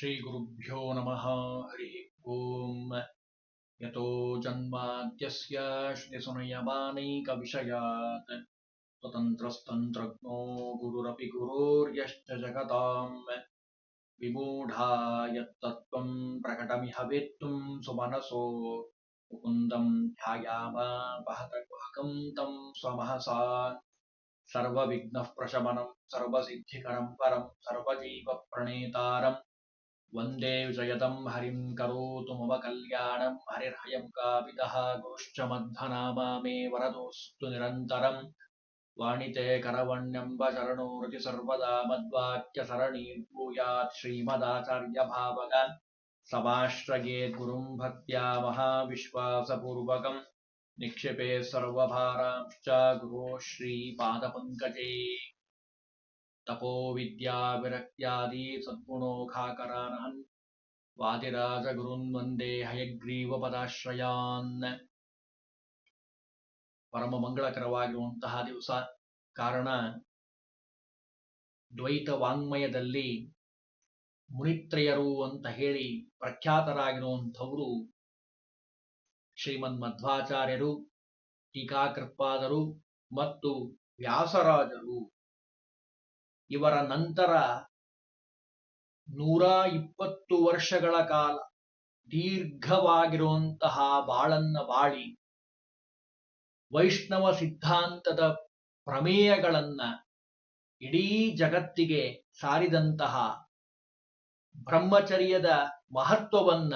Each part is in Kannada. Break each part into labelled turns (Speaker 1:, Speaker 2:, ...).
Speaker 1: श्रीगुरुभ्यो नमः। हरि ओम्। यतो जन्माद्यस्य श्रुतिसुनयमानैकविषयात् स्वतन्त्रस्तन्त्रज्ञो गुरुरपि गुरोर्यश्च जगताम्। विमूढा यत्तत्त्वम् प्रकटमिह वेत्तुम् सुमनसो। मुकुन्दम् ध्यायामापहतगुहकम् तम् स्वमहसा। सर्वविघ्नः प्रशमनम् सर्वसिद्धिकरम् परम् सर्वजीवप्रणेतारम्। वंदे विजयदं हरिं करोतु मम कल्याणं, हरिर्हयं कापितः गोश्च मे वरदोऽस्तु निरन्तरम् वाणिते करवण्यम्ब चरणोरति सर्वदा मद्वाक्यसरणी भूयात् श्रीमदाचार्यभावग समाश्रयेद्गुरुं भक्त्या महाविश्वासपूर्वकम् निक्षिपे सर्वभारांश्च गुरो श्रीपादपङ्कजे। तपो विद्याविरक्त्यादि सद्गुणोखाकरानहन् वादिराजगुरुन् वन्दे ಹಯಗ್ರೀವಪದಾಶ್ರಯಾನ್ ಪರಮ ಮಂಗಳಕರವಾಗಿರುವಂತಹ ದಿವಸ ಕಾರಣ ದ್ವೈತ ವಾಂಗ್ಮಯದಲ್ಲಿ ಮುನಿತ್ರಯರು ಅಂತ ಹೇಳಿ ಪ್ರಖ್ಯಾತರಾಗಿರುವಂಥವರು ಶ್ರೀಮನ್ ಮಧ್ವಾಚಾರ್ಯರು ಟೀಕಾಕೃತ್ಪಾದರು ಮತ್ತು ವ್ಯಾಸರಾಜರು ಇವರ ನಂತರ ನೂರ ಇಪ್ಪತ್ತು ವರ್ಷಗಳ ಕಾಲ ದೀರ್ಘವಾಗಿರುವಂತಹ ಬಾಳನ್ನ ಬಾಳಿ ವೈಷ್ಣವ ಸಿದ್ಧಾಂತದ ಪ್ರಮೇಯಗಳನ್ನ ಇಡೀ ಜಗತ್ತಿಗೆ ಸಾರಿದಂತಹ ಬ್ರಹ್ಮಚರ್ಯದ ಮಹತ್ವವನ್ನ,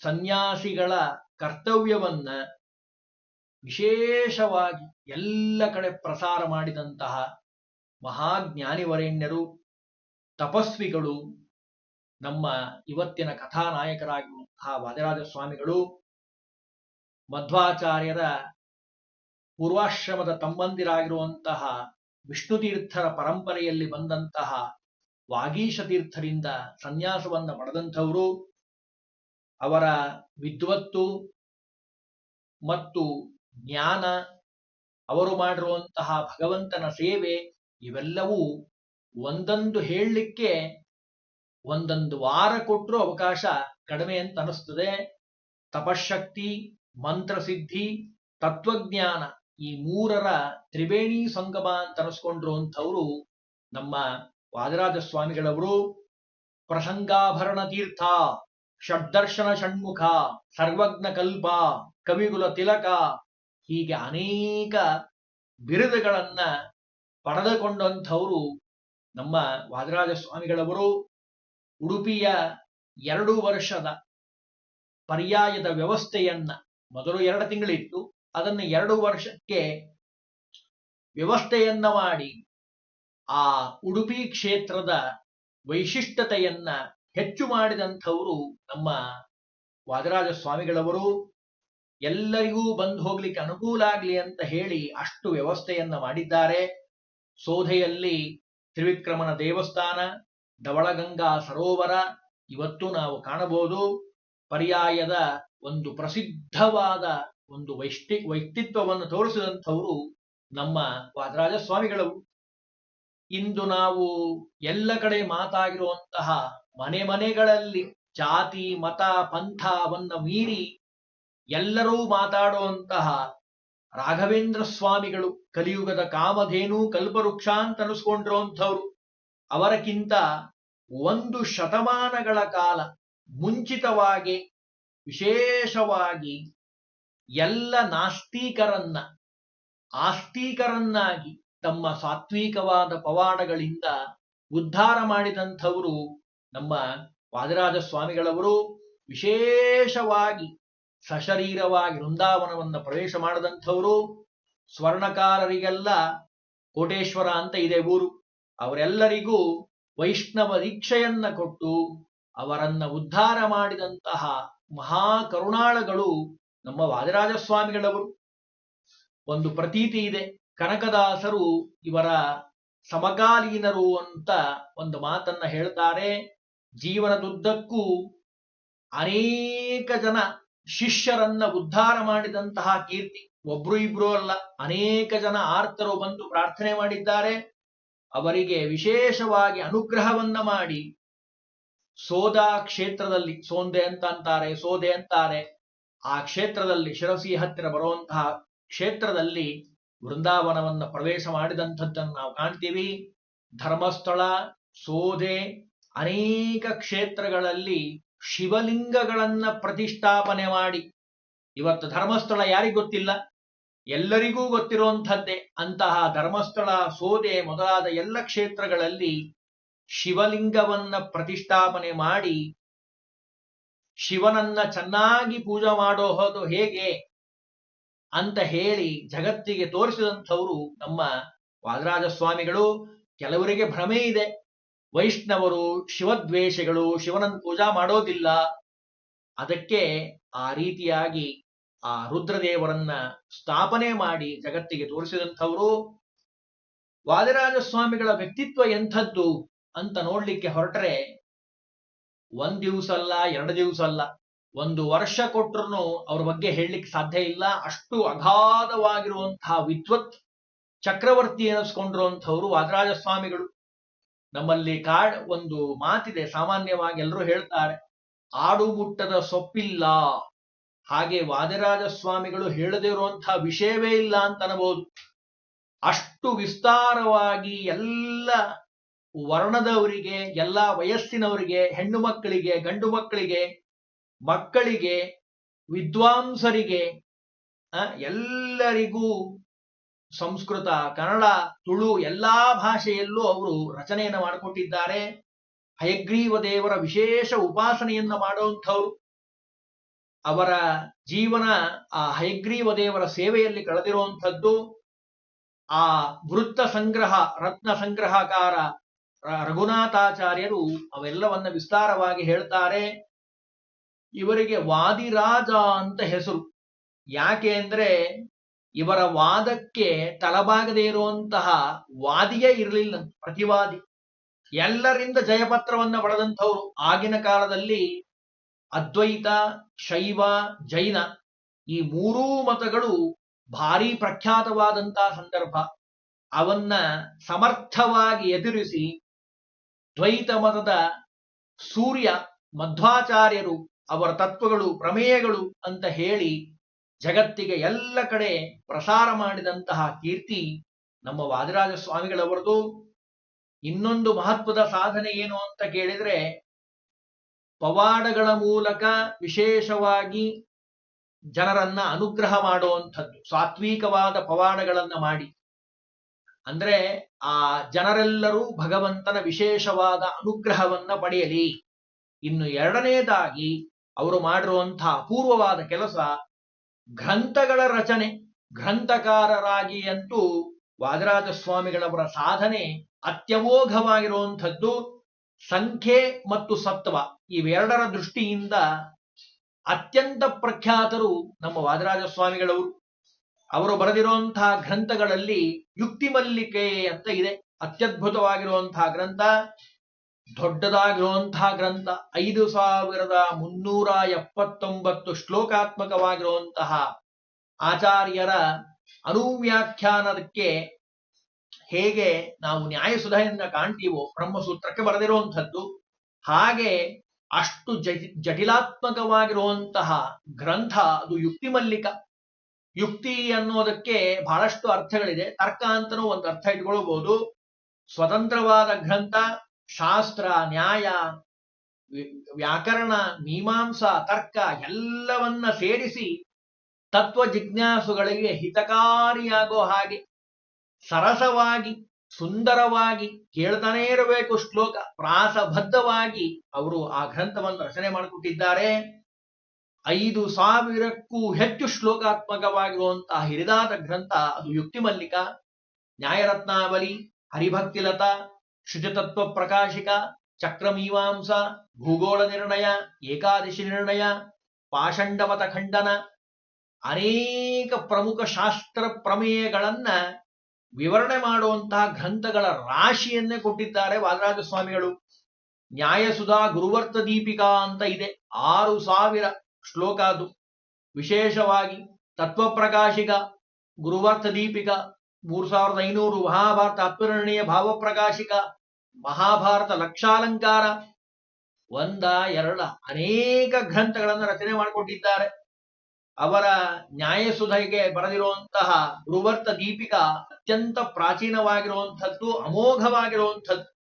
Speaker 1: ಸನ್ಯಾಸಿಗಳ ಕರ್ತವ್ಯವನ್ನ ವಿಶೇಷವಾಗಿ ಎಲ್ಲ ಕಡೆ ಪ್ರಸಾರ ಮಾಡಿದಂತಹ ಮಹಾಜ್ಞಾನಿವರೇಣ್ಯರು, ತಪಸ್ವಿಗಳು, ನಮ್ಮ ಇವತ್ತಿನ ಕಥಾನಾಯಕರಾಗಿರುವಂತಹ ವಾದಿರಾಜ ಸ್ವಾಮಿಗಳು ಮಧ್ವಾಚಾರ್ಯರ ಪೂರ್ವಾಶ್ರಮದ ತಮ್ಮಂದಿರಾಗಿರುವಂತಹ ವಿಷ್ಣುತೀರ್ಥರ ಪರಂಪರೆಯಲ್ಲಿ ಬಂದಂತಹ ವಾಗೀಶ ತೀರ್ಥರಿಂದ ಸನ್ಯಾಸವನ್ನು ಪಡೆದಂಥವರು, ಅವರ ವಿದ್ವತ್ತು ಮತ್ತು ಜ್ಞಾನ, ಅವರು ಮಾಡಿರುವಂತಹ ಭಗವಂತನ ಸೇವೆ ಇವೆಲ್ಲವೂ ಒಂದೊಂದು ಹೇಳಲಿಕ್ಕೆ ಒಂದೊಂದು ವಾರ ಕೊಟ್ಟರು ಅವಕಾಶ ಕಡಿಮೆ ಅಂತ ಅನಿಸ್ತದೆ. ತಪಶಕ್ತಿ, ಮಂತ್ರಸಿದ್ಧಿ, ತತ್ವಜ್ಞಾನ ಈ ಮೂರರ ತ್ರಿವೇಣಿ ಸಂಗಮ ಅಂತ ಅನಿಸ್ಕೊಂಡಿರುವಂಥವರು ನಮ್ಮ ವಾದರಾಜ ಸ್ವಾಮಿಗಳವರು ಪ್ರಸಂಗಾಭರಣ ತೀರ್ಥ, ಷಡ್ದರ್ಶನ ಷಣ್ಮುಖ, ಸರ್ವಜ್ಞ ಕಲ್ಪ ಕವಿಗುಲ ತಿಲಕ ಹೀಗೆ ಅನೇಕ ಬಿರುದುಗಳನ್ನ ಪಡೆದುಕೊಂಡಂಥವರು ನಮ್ಮ ವಾದರಾಜ ಸ್ವಾಮಿಗಳವರು ಉಡುಪಿಯ ಎರಡು ವರ್ಷದ ಪರ್ಯಾಯದ ವ್ಯವಸ್ಥೆಯನ್ನ ಮೊದಲು ಎರಡು ತಿಂಗಳಿತ್ತು. ಅದನ್ನು ಎರಡು ವರ್ಷಕ್ಕೆ ವ್ಯವಸ್ಥೆಯನ್ನ ಮಾಡಿ ಆ ಉಡುಪಿ ಕ್ಷೇತ್ರದ ವೈಶಿಷ್ಟ್ಯತೆಯನ್ನ ಹೆಚ್ಚು ಮಾಡಿದಂಥವರು ನಮ್ಮ ವಾದರಾಜ ಸ್ವಾಮಿಗಳವರು ಎಲ್ಲರಿಗೂ ಬಂದು ಹೋಗ್ಲಿಕ್ಕೆ ಅನುಕೂಲ ಆಗ್ಲಿ ಅಂತ ಹೇಳಿ ಅಷ್ಟು ವ್ಯವಸ್ಥೆಯನ್ನ ಮಾಡಿದ್ದಾರೆ. ಸೋಧೆಯಲ್ಲಿ ತ್ರಿವಿಕ್ರಮನ ದೇವಸ್ಥಾನ, ಧವಳಗಂಗಾ ಸರೋವರ ಇವತ್ತು ನಾವು ಕಾಣಬಹುದು. ಪರ್ಯಾಯದ ಒಂದು ಪ್ರಸಿದ್ಧವಾದ ಒಂದು ವೈಷ್ಟಿ, ವ್ಯಕ್ತಿತ್ವವನ್ನು ತೋರಿಸಿದಂಥವರು ನಮ್ಮ ವಾದರಾಜ ಸ್ವಾಮಿಗಳವರು ಇಂದು ನಾವು ಎಲ್ಲ ಕಡೆ ಮಾತಾಗಿರುವಂತಹ ಮನೆ ಮನೆಗಳಲ್ಲಿ ಜಾತಿ, ಮತ ಪಂಥವನ್ನ ಮೀರಿ ಎಲ್ಲರೂ ಮಾತಾಡುವಂತಹ ರಾಘವೇಂದ್ರ ಸ್ವಾಮಿಗಳು ಕಲಿಯುಗದ ಕಾಮಧೇನು ಕಲ್ಪವೃಕ್ಷ ಅಂತ ಅನಿಸ್ಕೊಂಡಿರುವಂಥವ್ರು ಅವರಕ್ಕಿಂತ ಒಂದು ಶತಮಾನಗಳ ಕಾಲ ಮುಂಚಿತವಾಗಿ, ವಿಶೇಷವಾಗಿ ಎಲ್ಲ ನಾಸ್ತಿಕರನ್ನ, ಆಸ್ತಿಕರನ್ನಾಗಿ ತಮ್ಮ ಸಾತ್ವಿಕವಾದ ಪವಾಡಗಳಿಂದ ಉದ್ಧಾರ ಮಾಡಿದಂಥವರು ನಮ್ಮ ವಾದಿರಾಜ ಸ್ವಾಮಿಗಳವರು ವಿಶೇಷವಾಗಿ ಸಶರೀರವಾಗಿ ವೃಂದಾವನವನ್ನು ಪ್ರವೇಶ ಮಾಡದಂಥವರು ಸ್ವರ್ಣಕಾರರಿಗೆಲ್ಲ ಕೋಟೇಶ್ವರ ಅಂತ ಇದೆ ಊರು. ಅವರೆಲ್ಲರಿಗೂ ವೈಷ್ಣವ ದೀಕ್ಷೆಯನ್ನ ಕೊಟ್ಟು ಅವರನ್ನ ಉದ್ಧಾರ ಮಾಡಿದಂತಹ ಮಹಾಕರುಣಾಳಗಳು ನಮ್ಮ ವಾದಿರಾಜ ಸ್ವಾಮಿಗಳವರು ಒಂದು ಪ್ರತೀತಿ ಇದೆ. ಕನಕದಾಸರು ಇವರ ಸಮಕಾಲೀನರು ಅಂತ ಒಂದು ಮಾತನ್ನ ಹೇಳ್ತಾರೆ. ಜೀವನದುದ್ದಕ್ಕೂ ಅನೇಕ ಜನ ಶಿಷ್ಯರನ್ನ ಉದ್ಧಾರ ಮಾಡಿದಂತಹ ಕೀರ್ತಿ. ಒಬ್ರು ಇಬ್ರು ಅಲ್ಲ, ಅನೇಕ ಜನ ಆರ್ತರು ಬಂದು ಪ್ರಾರ್ಥನೆ ಮಾಡಿದ್ದಾರೆ. ಅವರಿಗೆ ವಿಶೇಷವಾಗಿ ಅನುಗ್ರಹವನ್ನ ಮಾಡಿ. ಸೋದಾ ಕ್ಷೇತ್ರದಲ್ಲಿ, ಸೋಂದೆ ಅಂತ ಅಂತಾರೆ, ಸೋದೆ ಅಂತಾರೆ. ಆ ಕ್ಷೇತ್ರದಲ್ಲಿ ಶಿರಸಿ ಹತ್ತಿರ ಬರುವಂತಹ ಕ್ಷೇತ್ರದಲ್ಲಿ ವೃಂದಾವನವನ್ನ ಪ್ರವೇಶ ಮಾಡಿದಂಥದ್ದನ್ನು ನಾವು ಕಾಣ್ತೀವಿ. ಧರ್ಮಸ್ಥಳ, ಸೋದೆ, ಅನೇಕ ಕ್ಷೇತ್ರಗಳಲ್ಲಿ ಶಿವಲಿಂಗಗಳನ್ನ ಪ್ರತಿಷ್ಠಾಪನೆ ಮಾಡಿ. ಇವತ್ತು ಧರ್ಮಸ್ಥಳ ಯಾರಿಗೂ ಗೊತ್ತಿಲ್ಲ? ಎಲ್ಲರಿಗೂ ಗೊತ್ತಿರುವಂಥದ್ದೇ ಅಂತಹ ಧರ್ಮಸ್ಥಳ ಸೋದೆ ಮೊದಲಾದ ಎಲ್ಲ ಕ್ಷೇತ್ರಗಳಲ್ಲಿ ಶಿವಲಿಂಗವನ್ನ ಪ್ರತಿಷ್ಠಾಪನೆ ಮಾಡಿ, ಶಿವನನ್ನ ಚೆನ್ನಾಗಿ ಪೂಜೆ ಮಾಡೋದು ಹೇಗೆ ಅಂತ ಹೇಳಿ ಜಗತ್ತಿಗೆ ತೋರಿಸಿದಂಥವರು ನಮ್ಮ ವಾದರಾಜ ಸ್ವಾಮಿಗಳು ಕೆಲವರಿಗೆ ಭ್ರಮೆ ಇದೆ. ವೈಷ್ಣವರು ಶಿವದ್ವೇಷಗಳು ಶಿವನನ್ನು ಪೂಜಾ ಮಾಡೋದಿಲ್ಲ. ಅದಕ್ಕೆ ಆ ರೀತಿಯಾಗಿ ಆ ರುದ್ರದೇವರನ್ನ ಸ್ಥಾಪನೆ ಮಾಡಿ ಜಗತ್ತಿಗೆ ತೋರಿಸಿದಂಥವರು. ವಾದಿರಾಜ ಸ್ವಾಮಿಗಳ ವ್ಯಕ್ತಿತ್ವ ಎಂಥದ್ದು ಅಂತ ನೋಡ್ಲಿಕ್ಕೆ ಹೊರಟ್ರೆ ಒಂದ್ ದಿವಸ ಅಲ್ಲ, ಎರಡು ದಿವಸ ಅಲ್ಲ, ಒಂದು ವರ್ಷ ಕೊಟ್ರು ಅವ್ರ ಬಗ್ಗೆ ಹೇಳಲಿಕ್ಕೆ ಸಾಧ್ಯ ಇಲ್ಲ. ಅಷ್ಟು ಅಗಾಧವಾಗಿರುವಂತಹ ವಿದ್ವತ್ ಚಕ್ರವರ್ತಿ ಎನಿಸ್ಕೊಂಡಿರುವಂಥವ್ರು ವಾದರಾಜ ಸ್ವಾಮಿಗಳು ನಮ್ಮಲ್ಲಿ ಕಾಡ್ ಒಂದು ಮಾತಿದೆ, ಸಾಮಾನ್ಯವಾಗಿ ಎಲ್ಲರೂ ಹೇಳ್ತಾರೆ, ಆಡು ಮುಟ್ಟದ ಸೊಪ್ಪಿಲ್ಲ, ಹಾಗೆ ವಾದಿರಾಜ ಸ್ವಾಮಿಗಳು ಹೇಳದೇ ಇರುವಂತಹ ವಿಷಯವೇ ಇಲ್ಲ ಅಂತ ಅನ್ಬೋದು. ಅಷ್ಟು ವಿಸ್ತಾರವಾಗಿ ಎಲ್ಲ ವರ್ಣದವರಿಗೆ, ಎಲ್ಲ ವಯಸ್ಸಿನವರಿಗೆ, ಹೆಣ್ಣು ಮಕ್ಕಳಿಗೆ, ಗಂಡು ಮಕ್ಕಳಿಗೆ ಮಕ್ಕಳಿಗೆ, ವಿದ್ವಾಂಸರಿಗೆ ಎಲ್ಲರಿಗೂ ಸಂಸ್ಕೃತ, ಕನ್ನಡ, ತುಳು ಎಲ್ಲಾ ಭಾಷೆಯಲ್ಲೂ ಅವರು ರಚನೆಯನ್ನು ಮಾಡಿಕೊಟ್ಟಿದ್ದಾರೆ. ಹಯಗ್ರೀವ ದೇವರ ವಿಶೇಷ ಉಪಾಸನೆಯನ್ನ ಮಾಡುವಂಥವ್ರು. ಅವರ ಜೀವನ ಆ ಹಯಗ್ರೀವ ದೇವರ ಸೇವೆಯಲ್ಲಿ ಕಳೆದಿರುವಂಥದ್ದು. ಆ ವೃತ್ತ ಸಂಗ್ರಹ, ರತ್ನ ಸಂಗ್ರಹಕಾರ ರಘುನಾಥಾಚಾರ್ಯರು ಅವೆಲ್ಲವನ್ನ ವಿಸ್ತಾರವಾಗಿ ಹೇಳ್ತಾರೆ. ಇವರಿಗೆ ವಾದಿರಾಜ ಅಂತ ಹೆಸರು. ಯಾಕೆ ಅಂದ್ರೆ ಇವರ ವಾದಕ್ಕೆ ತಲಬಾಗದೇ ಇರುವಂತಹ ವಾದಿಯೇ ಇರಲಿಲ್ಲ ಪ್ರತಿವಾದಿ. ಎಲ್ಲರಿಂದ ಜಯಪತ್ರವನ್ನ ಪಡೆದಂಥವ್ರು ಆಗಿನ ಕಾಲದಲ್ಲಿ ಅದ್ವೈತ, ಶೈವ, ಜೈನ ಈ ಮೂರೂ ಮತಗಳು ಭಾರೀ ಪ್ರಖ್ಯಾತವಾದಂತಹ ಸಂದರ್ಭ. ಅವನ್ನ ಸಮರ್ಥವಾಗಿ ಎದುರಿಸಿ ದ್ವೈತ ಮತದ ಸೂರ್ಯ ಮಧ್ವಾಚಾರ್ಯರು ಅವರ ತತ್ವಗಳು, ಪ್ರಮೇಯಗಳು ಅಂತ ಹೇಳಿ ಜಗತ್ತಿಗೆ ಎಲ್ಲ ಕಡೆ ಪ್ರಸಾರ ಮಾಡಿದಂತಹ ಕೀರ್ತಿ ನಮ್ಮ ವಾದಿರಾಜ ಸ್ವಾಮಿಗಳವರದು ಇನ್ನೊಂದು ಮಹತ್ವದ ಸಾಧನೆ ಏನು ಅಂತ ಕೇಳಿದ್ರೆ, ಪವಾಡಗಳ ಮೂಲಕ ವಿಶೇಷವಾಗಿ ಜನರನ್ನ ಅನುಗ್ರಹ ಮಾಡುವಂಥದ್ದು, ಸಾತ್ವಿಕವಾದ ಪವಾಡಗಳನ್ನ ಮಾಡಿ. ಅಂದ್ರೆ ಆ ಜನರೆಲ್ಲರೂ ಭಗವಂತನ ವಿಶೇಷವಾದ ಅನುಗ್ರಹವನ್ನ ಪಡೆಯಲಿ. ಇನ್ನು ಎರಡನೇದಾಗಿ, ಅವರು ಮಾಡಿರುವಂತಹ ಅಪೂರ್ವವಾದ ಕೆಲಸ ಗ್ರಂಥಗಳ ರಚನೆ, ಗ್ರಂಥಕಾರರಾಗಿ ಅಂತೂ ವಾದರಾಜ ಸ್ವಾಮಿಗಳವರ ಸಾಧನೆ ಅತ್ಯವೋಘವಾಗಿರುವಂಥದ್ದು ಸಂಖ್ಯೆ ಮತ್ತು ಸತ್ವ. ಇವೆರಡರ ದೃಷ್ಟಿಯಿಂದ ಅತ್ಯಂತ ಪ್ರಖ್ಯಾತರು ನಮ್ಮ ವಾದರಾಜ ಸ್ವಾಮಿಗಳವರು ಅವರು ಬರೆದಿರುವಂತಹ ಗ್ರಂಥಗಳಲ್ಲಿ ಯುಕ್ತಿ ಮಲ್ಲಿಕೆ ಅಂತ ಇದೆ. ಅತ್ಯದ್ಭುತವಾಗಿರುವಂತಹ ಗ್ರಂಥ ದೊಡ್ಡದಾಗಿರುವಂತಹ ಗ್ರಂಥ ಐದು ಸಾವಿರದ ಮುನ್ನೂರ ಎಪ್ಪತ್ತೊಂಬತ್ತು ಶ್ಲೋಕಾತ್ಮಕವಾಗಿರುವಂತಹ ಆಚಾರ್ಯರ ಅನುವ್ಯಾಖ್ಯಾನಕ್ಕೆ ಹೇಗೆ ನಾವು ನ್ಯಾಯಸುಧೆಯನ್ನ ಕಾಣ್ತೀವೋ ಬ್ರಹ್ಮಸೂತ್ರಕ್ಕೆ ಬರೆದಿರುವಂಥದ್ದು, ಹಾಗೆ ಅಷ್ಟು ಜಟಿ ಜಟಿಲಾತ್ಮಕವಾಗಿರುವಂತಹ ಗ್ರಂಥ, ಅದು ಯುಕ್ತಿ ಮಲ್ಲಿಕ. ಯುಕ್ತಿ ಅನ್ನೋದಕ್ಕೆ ಬಹಳಷ್ಟು ಅರ್ಥಗಳಿದೆ. ತರ್ಕ ಅಂತನೂ ಒಂದು ಅರ್ಥ ಇಟ್ಕೊಳ್ಬಹುದು ಸ್ವತಂತ್ರವಾದ ಗ್ರಂಥ ಶಾಸ್ತ್ರ, ನ್ಯಾಯ ವ್ಯಾಕರಣ, ಮೀಮಾಂಸಾ, ತರ್ಕ ಎಲ್ಲವನ್ನ ಸೇರಿಸಿ ತತ್ವ ಜಿಜ್ಞಾಸುಗಳಿಗೆ ಹಿತಕಾರಿಯಾಗೋ ಹಾಗೆ ಸರಸವಾಗಿ, ಸುಂದರವಾಗಿ ಕೇಳ್ತಾನೇ ಇರಬೇಕು ಶ್ಲೋಕ. ಪ್ರಾಸಬದ್ಧವಾಗಿ ಅವರು ಆ ಗ್ರಂಥವನ್ನು ರಚನೆ ಮಾಡಿಕೊಟ್ಟಿದ್ದಾರೆ. ಐದು ಸಾವಿರಕ್ಕೂ ಹೆಚ್ಚು ಶ್ಲೋಕಾತ್ಮಕವಾಗಿರುವಂತಹ ಹಿರಿದಾದ ಗ್ರಂಥ, ಅದು ಯುಕ್ತಿಮಲ್ಲಿಕ, ನ್ಯಾಯರತ್ನಾವಲಿ, ಹರಿಭಕ್ತಿಲತ ಶುಚತತ್ವ ಪ್ರಕಾಶಿಕ, ಚಕ್ರಮೀಮಾಂಸ ಭೂಗೋಳ ನಿರ್ಣಯ ಏಕಾದಶಿ ನಿರ್ಣಯ ಪಾಷಂಡವತ ಖಂಡನ ಅನೇಕ ಪ್ರಮುಖ ಶಾಸ್ತ್ರ ಪ್ರಮೇಯಗಳನ್ನ ವಿವರಣೆ ಮಾಡುವಂತಹ ಗ್ರಂಥಗಳ ರಾಶಿಯನ್ನೇ ಕೊಟ್ಟಿದ್ದಾರೆ ವಾದರಾಜ ಸ್ವಾಮಿಗಳು ನ್ಯಾಯಸುಧಾ ಗುರುವರ್ತ ದೀಪಿಕಾ ಅಂತ ಇದೆ, ಆರು ಸಾವಿರ ಶ್ಲೋಕ ಅದು. ವಿಶೇಷವಾಗಿ ತತ್ವಪ್ರಕಾಶಿಕ ಗುರುವರ್ಥ ದೀಪಿಕ, ಮೂರು ಸಾವಿರದ ಐನೂರು ಮಹಾಭಾರತ ಭಾವಪ್ರಕಾಶಿಕ ಮಹಾಭಾರತ ಲಕ್ಷಾಲಂಕಾರ ಒಂದ ಎರಡ ಅನೇಕ ಗ್ರಂಥಗಳನ್ನು ರಚನೆ ಮಾಡಿಕೊಂಡಿದ್ದಾರೆ. ಅವರ ನ್ಯಾಯಸುಧೆಗೆ ಬರೆದಿರುವಂತಹ ಗುರುವರ್ತ ದೀಪಿಕಾ ಅತ್ಯಂತ ಪ್ರಾಚೀನವಾಗಿರುವಂಥದ್ದು, ಅಮೋಘವಾಗಿರುವಂಥದ್ದು.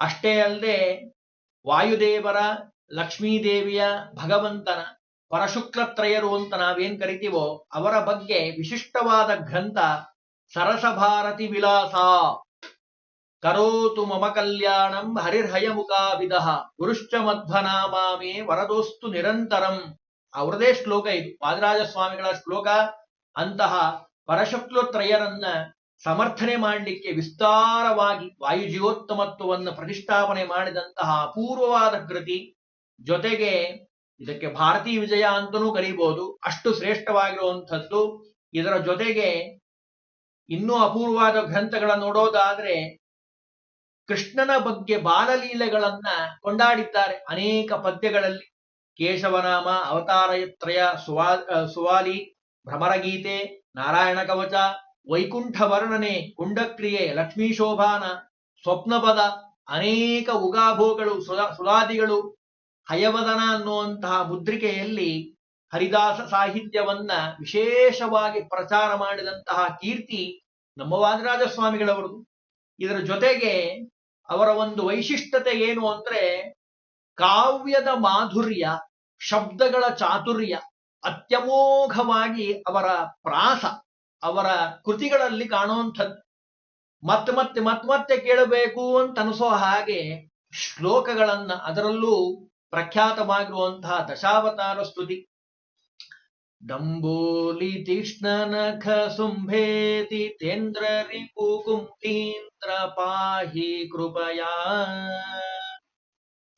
Speaker 1: ಅಷ್ಟೇ ಅಲ್ಲದೆ ವಾಯುದೇವರ, ಲಕ್ಷ್ಮೀದೇವಿಯ, ಭಗವಂತನ ಪರಶುಕ್ಲತ್ರಯರು ಅಂತ ನಾವೇನ್ ಕರಿತೀವೋ ಅವರ ಬಗ್ಗೆ ವಿಶಿಷ್ಟವಾದ ಗ್ರಂಥ ಸರಸಭಾರತಿ ವಿಲಾಸ. ಕರೋತು ಮಮ ಕಲ್ಯಾಣಂ ಹರಿರ್ಹಯಮುಖಾವಿದ ಗುರುಶ್ಚ ಮಧ್ವನಾಮಾಮೇ ವರದೋಸ್ತು ನಿರಂತರಂ ಅವರದೇ ಶ್ಲೋಕ ಇದು ವಾದರಾಜ ಸ್ವಾಮಿಗಳ ಶ್ಲೋಕ ಅಂತಹ ಪರಶುಕ್ಲತ್ರಯರನ್ನ ಸಮರ್ಥನೆ ಮಾಡಲಿಕ್ಕೆ ವಿಸ್ತಾರವಾಗಿ ವಾಯುಜೀವೋತ್ತಮತ್ವವನ್ನು ಪ್ರತಿಷ್ಠಾಪನೆ ಮಾಡಿದಂತಹ ಅಪೂರ್ವವಾದ ಕೃತಿ ಜೊತೆಗೆ ಇದಕ್ಕೆ ಭಾರತೀಯ ವಿಜಯ ಅಂತಲೂ ಕರೀಬಹುದು ಅಷ್ಟು ಶ್ರೇಷ್ಠವಾಗಿರುವಂಥದ್ದು. ಇದರ ಜೊತೆಗೆ ಇನ್ನೂ ಅಪೂರ್ವವಾದ ಗ್ರಂಥಗಳ ನೋಡೋದಾದ್ರೆ ಕೃಷ್ಣನ ಬಗ್ಗೆ ಬಾಲಲೀಲೆಗಳನ್ನ ಕೊಂಡಾಡಿದ್ದಾರೆ ಅನೇಕ ಪದ್ಯಗಳಲ್ಲಿ. ಕೇಶವನಾಮ, ಅವತಾರಯತ್ರಯ, ಸುವಾ ಸುವಾಲಿ, ಭ್ರಮರಗೀತೆ ನಾರಾಯಣ ಕವಚ ವೈಕುಂಠ ವರ್ಣನೆ ಕುಂಡಕ್ರಿಯೆ ಲಕ್ಷ್ಮೀ ಶೋಭಾನ ಸ್ವಪ್ನಪದ, ಅನೇಕ ಉಗಾಭೋಗಳು ಸುಲಾ ಸುಲಾದಿಗಳು ಹಯವದನ ಅನ್ನುವಂತಹ ಮುದ್ರಿಕೆಯಲ್ಲಿ ಹರಿದಾಸ ಸಾಹಿತ್ಯವನ್ನ ವಿಶೇಷವಾಗಿ ಪ್ರಚಾರ ಮಾಡಿದಂತಹ ಕೀರ್ತಿ ನಮ್ಮ ವಾದಿರಾಜ ಸ್ವಾಮಿಗಳವರದು ಇದರ ಜೊತೆಗೆ ಅವರ ಒಂದು ವೈಶಿಷ್ಟ್ಯತೆ ಏನು ಅಂದ್ರೆ ಕಾವ್ಯದ ಮಾಧುರ್ಯ, ಶಬ್ದಗಳ ಚಾತುರ್ಯ, ಅತ್ಯಮೋಘವಾಗಿ ಅವರ ಪ್ರಾಸ, ಅವರ ಕೃತಿಗಳಲ್ಲಿ ಕಾಣುವಂಥದ್ದು. ಮತ್ತೆ ಮತ್ತೆ ಮತ್ತೆ ಮತ್ತೆ ಕೇಳಬೇಕು ಅಂತ ಅನಿಸೋ ಹಾಗೆ ಶ್ಲೋಕಗಳನ್ನ ಅದರಲ್ಲೂ ಪ್ರಖ್ಯಾತವಾಗಿರುವಂತಹ ದಶಾವತಾರ ಸ್ತುತಿ. दम्बोलितिष्णनखशुम्भेदितेन्द्र रिपुकुम्भीन्द्र पाहि कृपया।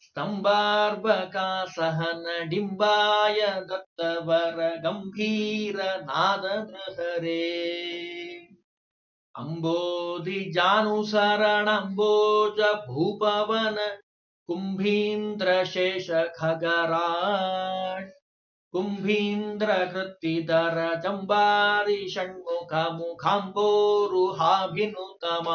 Speaker 1: स्तम्बार्बकासहनडिम्बाय दत्तवरगम्भीरनादनृहरे। अम्बोधिजानुसरणम्बोजभूपवन कुम्भीन्द्रशेषखगरा ಕುಂಭೀಂದ್ರ ಶೇಷ ಖಗರಾಟ್ ಕುಂಭೀಂದ್ರ ಕೃತ್ತಿದರ ಜಂಬಾರಿ ಷಣ್ಮುಖ ಮುಖಾಂಬೋರುಹಾಭಿನುತಮ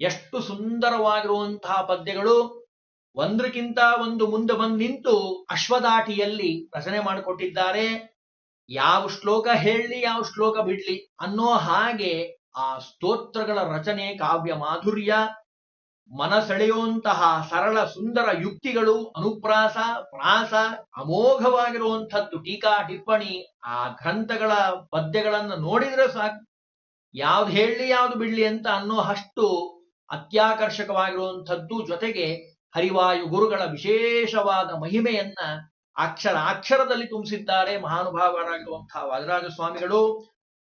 Speaker 1: ಎಷ್ಟು ಸುಂದರವಾಗಿರುವಂತಹ ಪದ್ಯಗಳು. ಒಂದಕ್ಕಿಂತ ಒಂದು ಮುಂದೆ ಬಂದು ನಿಂತು ಅಶ್ವದಾಟಿಯಲ್ಲಿ ರಚನೆ ಮಾಡಿಕೊಟ್ಟಿದ್ದಾರೆ. ಯಾವ ಶ್ಲೋಕ ಹೇಳಲಿ ಯಾವ ಶ್ಲೋಕ ಬಿಡ್ಲಿ ಅನ್ನೋ ಹಾಗೆ ಆ ಸ್ತೋತ್ರಗಳ ರಚನೆ ಕಾವ್ಯ ಮಾಧುರ್ಯ ಮನಸೆಳೆಯುವಂತಹ ಸರಳ ಸುಂದರ ಯುಕ್ತಿಗಳು, ಅನುಪ್ರಾಸ, ಪ್ರಾಸ, ಅಮೋಘವಾಗಿರುವಂಥದ್ದು ಟೀಕಾ, ಟಿಪ್ಪಣಿ, ಆ ಗ್ರಂಥಗಳ ಪದ್ಯಗಳನ್ನು ನೋಡಿದ್ರೆ ಸಾಕು. ಯಾವ್ದು ಹೇಳಲಿ ಯಾವ್ದು ಬಿಡ್ಲಿ ಅಂತ ಅನ್ನೋ ಅಷ್ಟು ಅತ್ಯಾಕರ್ಷಕವಾಗಿರುವಂಥದ್ದು ಜೊತೆಗೆ ಹರಿವಾಯು ಗುರುಗಳ ವಿಶೇಷವಾದ ಮಹಿಮೆಯನ್ನ ಅಕ್ಷರ ಅಕ್ಷರದಲ್ಲಿ ತುಂಬಿಸಿದ್ದಾರೆ ಮಹಾನುಭಾವರಾಗಿರುವಂತಹ ವಾದರಾಜ ಸ್ವಾಮಿಗಳು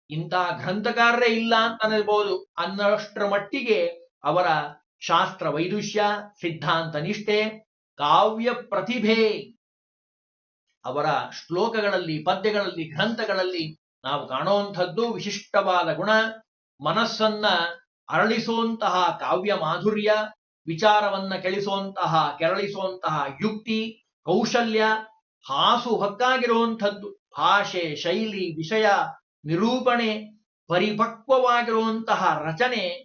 Speaker 1: ಇಂತಹ ಗ್ರಂಥಕಾರರೇ ಇಲ್ಲ ಅಂತ ಅನ್ನಬಹುದು ಅನ್ನಷ್ಟರ ಮಟ್ಟಿಗೆ ಅವರ ಶಾಸ್ತ್ರ ವೈದುಷ್ಯ, ಸಿದ್ಧಾಂತ ನಿಷ್ಠೆ, ಕಾವ್ಯ ಪ್ರತಿಭೆ. ಅವರ ಶ್ಲೋಕಗಳಲ್ಲಿ, ಪದ್ಯಗಳಲ್ಲಿ, ಗ್ರಂಥಗಳಲ್ಲಿ ನಾವು ಕಾಣುವಂಥದ್ದು ವಿಶಿಷ್ಟವಾದ ಗುಣ. ಮನಸ್ಸನ್ನ ಅರಳಿಸುವಂತಹ ಕಾವ್ಯ ಮಾಧುರ್ಯ, ವಿಚಾರವನ್ನ ಕೆಳಿಸುವಂತಹ, ಕೆರಳಿಸುವಂತಹ ಯುಕ್ತಿ, ಕೌಶಲ್ಯ, ಹಾಸು ಹೊಕ್ಕಾಗಿರುವಂಥದ್ದು. ಭಾಷೆ, ಶೈಲಿ, ವಿಷಯ, ನಿರೂಪಣೆ, ಪರಿಪಕ್ವವಾಗಿರುವಂತಹ ರಚನೆ.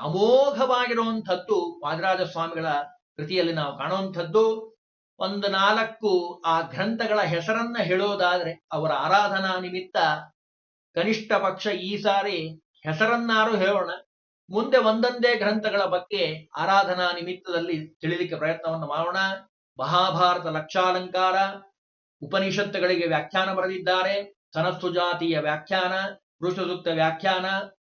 Speaker 1: ಅಮೋಘವಾಗಿರುವಂಥದ್ದು ವಾದರಾಜ ಸ್ವಾಮಿಗಳ ಕೃತಿಯಲ್ಲಿ ನಾವು ಕಾಣುವಂಥದ್ದು. ಒಂದು ನಾಲ್ಕು ಆ ಗ್ರಂಥಗಳ ಹೆಸರನ್ನ ಹೇಳೋದಾದ್ರೆ ಅವರ ಆರಾಧನಾ ನಿಮಿತ್ತ ಕನಿಷ್ಠ ಪಕ್ಷ ಈ ಸಾರಿ ಹೆಸರನ್ನಾರು ಹೇಳೋಣ. ಮುಂದೆ ಒಂದೊಂದೇ ಗ್ರಂಥಗಳ ಬಗ್ಗೆ ಆರಾಧನಾ ನಿಮಿತ್ತದಲ್ಲಿ ತಿಳಿಲಿಕ್ಕೆ ಪ್ರಯತ್ನವನ್ನು ಮಾಡೋಣ. ಮಹಾಭಾರತ ಲಕ್ಷಾಲಂಕಾರ ಉಪನಿಷತ್ತುಗಳಿಗೆ ವ್ಯಾಖ್ಯಾನ ಬರೆದಿದ್ದಾರೆ. ಸನಸ್ಸು ಜಾತಿಯ ವ್ಯಾಖ್ಯಾನ ಪುರುಷಸೂಕ್ತ ವ್ಯಾಖ್ಯಾನ,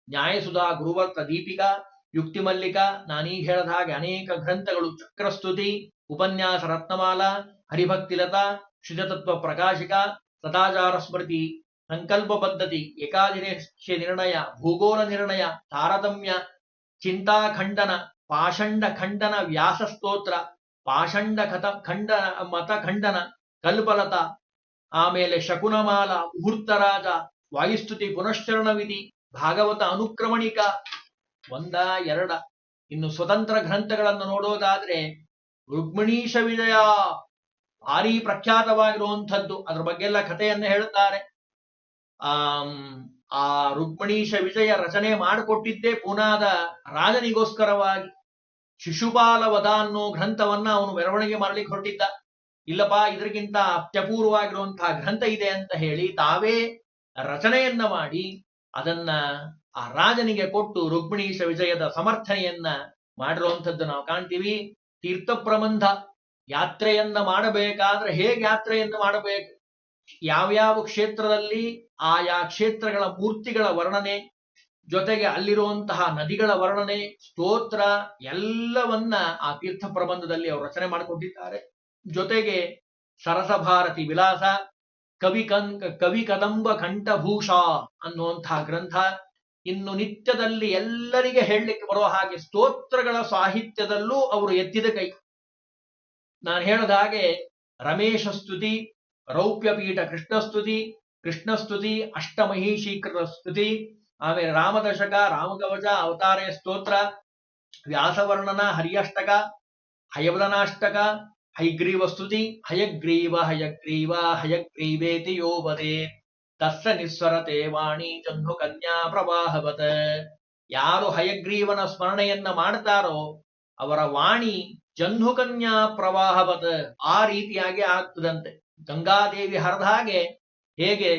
Speaker 1: ನ್ಯಾಯಸುಧಾ ಗುರುವರ್ತ ದೀಪಿಕಾ ಯುಕ್ತಿ ಮಲ್ಲಿಕ, ನಾನೀಗ ಹೇಳದ ಹಾಗೆ ಅನೇಕ ಗ್ರಂಥಗಳು, ಚಕ್ರಸ್ತುತಿ, ಉಪನ್ಯಾಸ, ರತ್ನಮಾಲ ಹರಿಭಕ್ತಿಲತಾ ಶುಜತತ್ವ ಪ್ರಕಾಶಿಕ, ಸದಾಚಾರ ಸ್ಮೃತಿ, ಸಂಕಲ್ಪ ಪದ್ಧತಿ ಏಕಾದಿನೇಶ ನಿರ್ಣಯ, ಭೂಗೋಳ ನಿರ್ಣಯ, ತಾರತಮ್ಯ, ಚಿಂತಾಖಂಡನ, ಪಾಷಂಡ ಖಂಡನ, ವ್ಯಾಸ ಸ್ತೋತ್ರ, ಪಾಷಂಡ ಕಥ ಖಂಡನ ಮತ ಖಂಡನ, ಕಲ್ಪಲತ, ಆಮೇಲೆ ಶಕುನಮಾಲ ಮುಹೂರ್ತರಾಜ ವಾಯುಸ್ತುತಿ ಪುನಶ್ಚರಣ ವಿಧಿ, ಭಾಗವತ ಅನುಕ್ರಮಣಿಕ ಒಂದ ಎರಡ. ಇನ್ನು ಸ್ವತಂತ್ರ ಗ್ರಂಥಗಳನ್ನು ನೋಡೋದಾದ್ರೆ ರುಕ್ಮಿಣೀಶ ವಿಜಯ ಭಾರಿ ಪ್ರಖ್ಯಾತವಾಗಿರುವಂಥದ್ದು. ಅದ್ರ ಬಗ್ಗೆ ಎಲ್ಲ ಕಥೆಯನ್ನ ಹೇಳುತ್ತಾರೆ. ಆ ರುಕ್ಮಿಣೀಶ ವಿಜಯ ರಚನೆ ಮಾಡಿಕೊಟ್ಟಿದ್ದೇ ಪುನಾದ ರಾಜನಿಗೋಸ್ಕರವಾಗಿ. ಶಿಶುಪಾಲ ವದ ಅನ್ನೋ ಗ್ರಂಥವನ್ನ ಅವನು ಮೆರವಣಿಗೆ ಮಾಡಲಿಕ್ಕೆ ಹೊರಟಿದ್ದ. ಇಲ್ಲಪ್ಪ ಇದಕ್ಕಿಂತ ಅತ್ಯಪೂರ್ವವಾಗಿರುವಂತಹ ಗ್ರಂಥ ಇದೆ ಅಂತ ಹೇಳಿ ತಾವೇ ರಚನೆಯನ್ನ ಮಾಡಿ ಅದನ್ನ ಆ ರಾಜನಿಗೆ ಕೊಟ್ಟು ರುಕ್ಮಿಣೀಶ ವಿಜಯದ ಸಮರ್ಥನೆಯನ್ನ ಮಾಡಿರುವಂಥದ್ದು ನಾವು ಕಾಣ್ತೀವಿ. ತೀರ್ಥ ಪ್ರಬಂಧ ಯಾತ್ರೆಯನ್ನ ಮಾಡಬೇಕಾದ್ರೆ ಹೇಗೆ ಯಾತ್ರೆಯನ್ನ ಮಾಡಬೇಕು? ಯಾವ್ಯಾವ ಕ್ಷೇತ್ರದಲ್ಲಿ ಆಯಾ ಕ್ಷೇತ್ರಗಳ ಮೂರ್ತಿಗಳ ವರ್ಣನೆ, ಜೊತೆಗೆ ಅಲ್ಲಿರುವಂತಹ ನದಿಗಳ ವರ್ಣನೆ, ಸ್ತೋತ್ರ ಎಲ್ಲವನ್ನ ಆ ತೀರ್ಥ ಪ್ರಬಂಧದಲ್ಲಿ ಅವರು ರಚನೆ ಮಾಡಿಕೊಂಡಿದ್ದಾರೆ ಜೊತೆಗೆ ಸರಸಭಾರತಿ ವಿಲಾಸ ಕವಿ ಕನ್ ಕವಿ ಕದಂಬ ಕಂಠಭೂಷ ಅನ್ನುವಂತಹ ಗ್ರಂಥ ಇನ್ನು ನಿತ್ಯದಲ್ಲಿ ಎಲ್ಲರಿಗೆ ಹೇಳಲಿಕ್ಕೆ ಬರೋ ಹಾಗೆ ಸ್ತೋತ್ರಗಳ ಸಾಹಿತ್ಯದಲ್ಲೂ ಅವರು ಎತ್ತಿದ ಕೈ. ನಾನು ಹೇಳದ ಹಾಗೆ ರಮೇಶ ಸ್ತುತಿ ರೌಪ್ಯಪೀಠ ಕೃಷ್ಣ ಸ್ತುತಿ ಕೃಷ್ಣ ಸ್ತುತಿ ಆಮೇಲೆ ರಾಮದಶಕ ರಾಮಕವಚ ಅವತಾರೇ ಸ್ತೋತ್ರ, ವ್ಯಾಸವರ್ಣನ, ಹರಿಯಷ್ಟಕ, ಹಯವದನಾಷ್ಟಕ ಹೈಗ್ರೀವ ಸ್ತುತಿ, ಹಯಗ್ರೀವ ಹಯಗ್ರೀವ ಹಯಗ್ರೀವೇತಿ ಯೋ ತಸ್ಸ ನಿಸ್ವರತೆ ವಾಣಿ ಜಂಧು ಕನ್ಯಾ ಪ್ರವಾಹವತ ಯಾರು ಹಯಗ್ರೀವನ ಸ್ಮರಣೆಯನ್ನ ಮಾಡ್ತಾರೋ, ಅವರ ವಾಣಿ ಜಂಧು ಕನ್ಯಾ ಪ್ರವಾಹವತ, ಆ ರೀತಿಯಾಗಿ ಆಗ್ತದಂತೆ। ಗಂಗಾದೇವಿ ಹರಿದ ಹಾಗೆ ಹೇಗೆ